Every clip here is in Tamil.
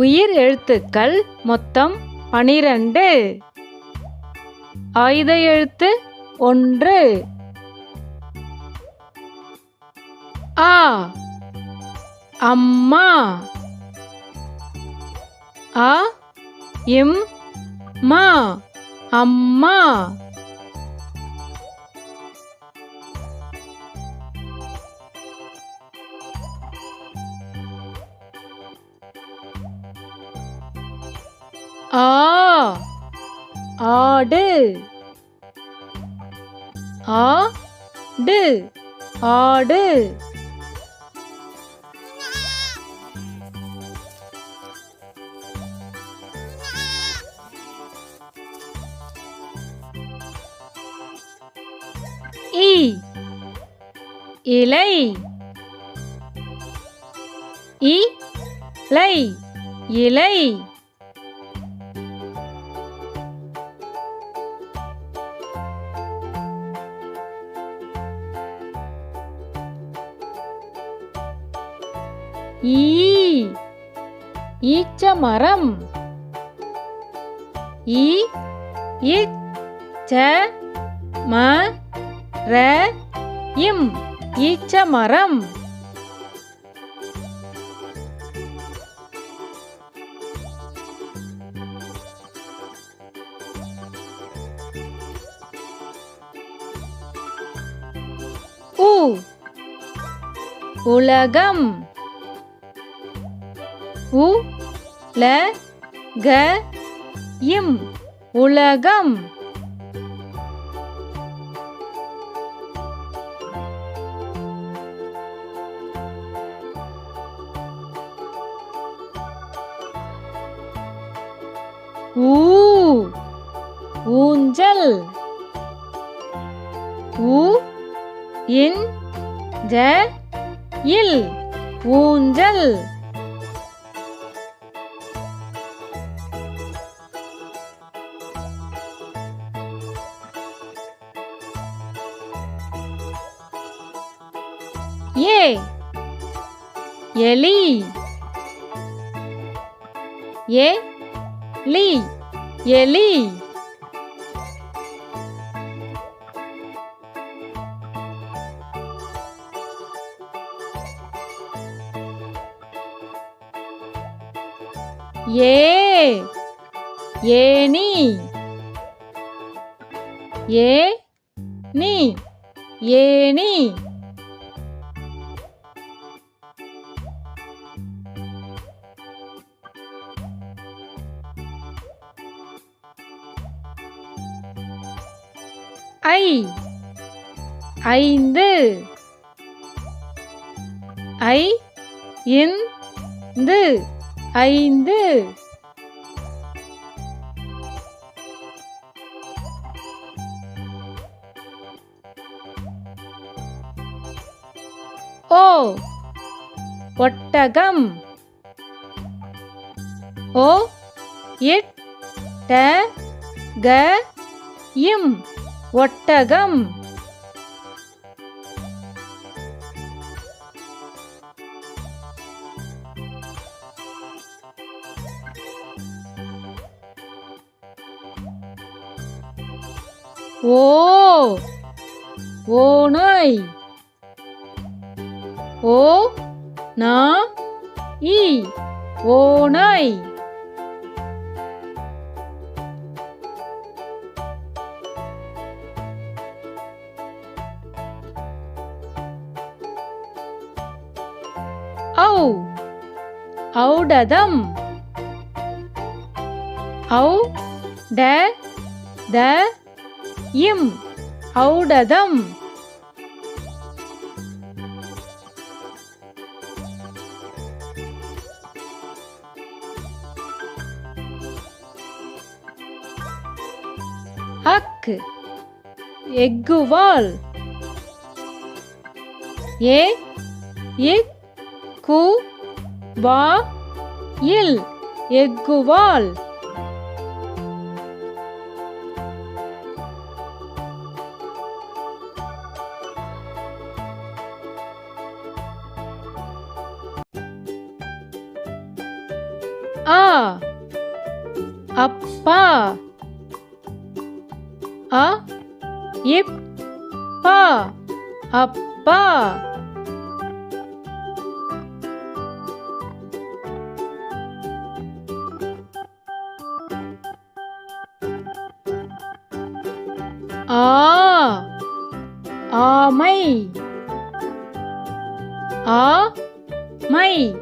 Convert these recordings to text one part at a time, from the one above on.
உயிர் எழுத்துக்கள் மொத்தம் பனிரெண்டு. ஆயுத எழுத்து ஒன்று. ஆ. அம்மா. அ இம். மா. அம்மா. ஆ. ஆடு. ஆ டு ஆடு. இ. இலை. இலை இலை. ஈ. ஈச்ச மரம் ஈ. ஈச்ச ம ர இம் ஈச்ச மரம் உ உலகம். உ ல க இம் உலகம். ஊ ஊஞ்சல். ஊ இன் ஜ இல் ஊஞ்சல். ஏ எலி ஏ லி எலி ஏ ஏனி ஏ நீ ஏனி ஐ. ஐந்து. ஐ. இந்து. ஐந்து. ஓ. ஒட்டகம். ஓ. இட் ட க இம் ஒட்டகம். ஓ ஓநாய் ஓ நா இ ஓநாய் ஔ ஔடதம் ஔ ட த இம் ஔடதம் அக் எக்குவால் ஏ இக் கு வா இல் எக்குவால் ஆ அப்பா. அ இப் பா அப்பா. ஆ. ஆமை. ஆ மை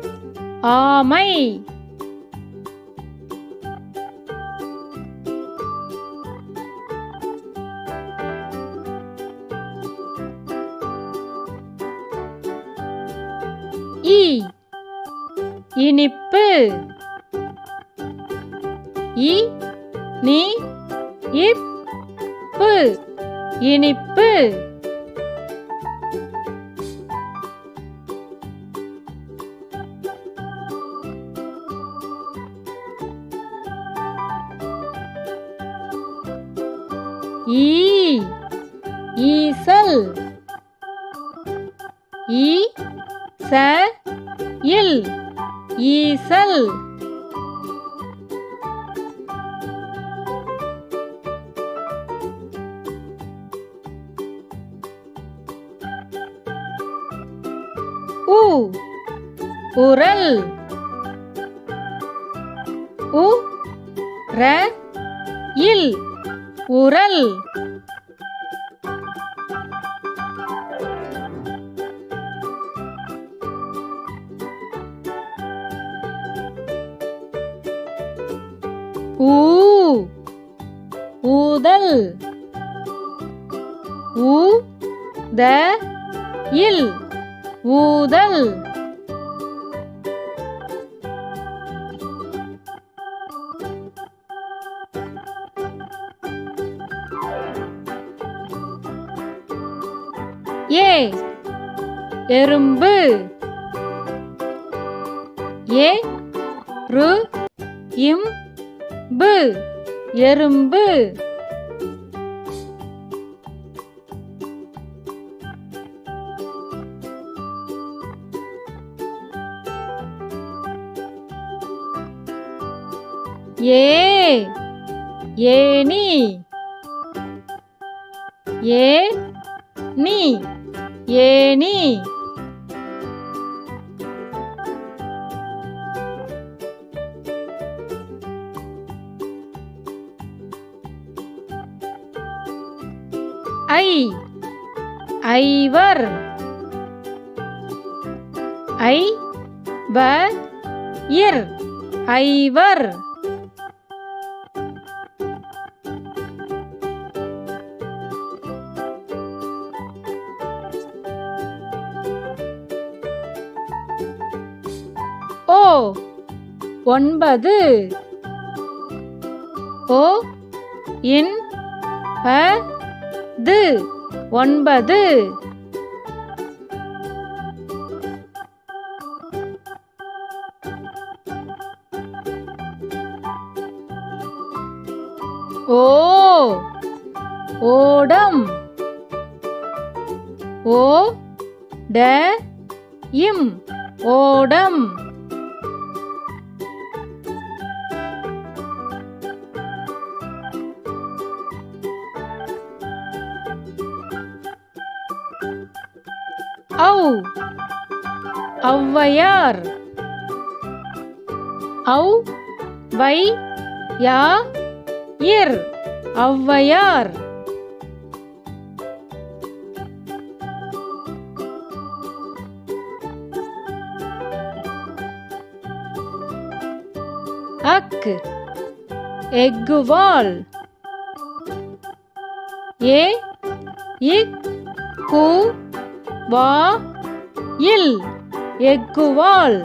ஆமை. ஈ இனிப்பு. இ. நீ. இனிப்பு இனிப்பு. ஈ ஈசல். ஈ ச இல் ஈசல். உ உரல். உ. ர. இல். உரல். ஊ. ஊதல். ஊ. த. இல். ஊதல். ஏ எறும்பு. ஏ ரு இம் பு எறும்பு. ஏ ஏனி ஏ நீ. ஏனி ஐ ஐவர். ஐ வ இர் ஐவர். ஓ ஒன்பது. ஓ இன் ப து ஒன்பது. ஓ ஓடம். ஓ ட இம் ஓடம். ஔ. ஔவையார். ஔ. வை யா இர் ஔவையார். அக். எக்குவால் ஏ. இக் கூ. வா இல் எக்குவால்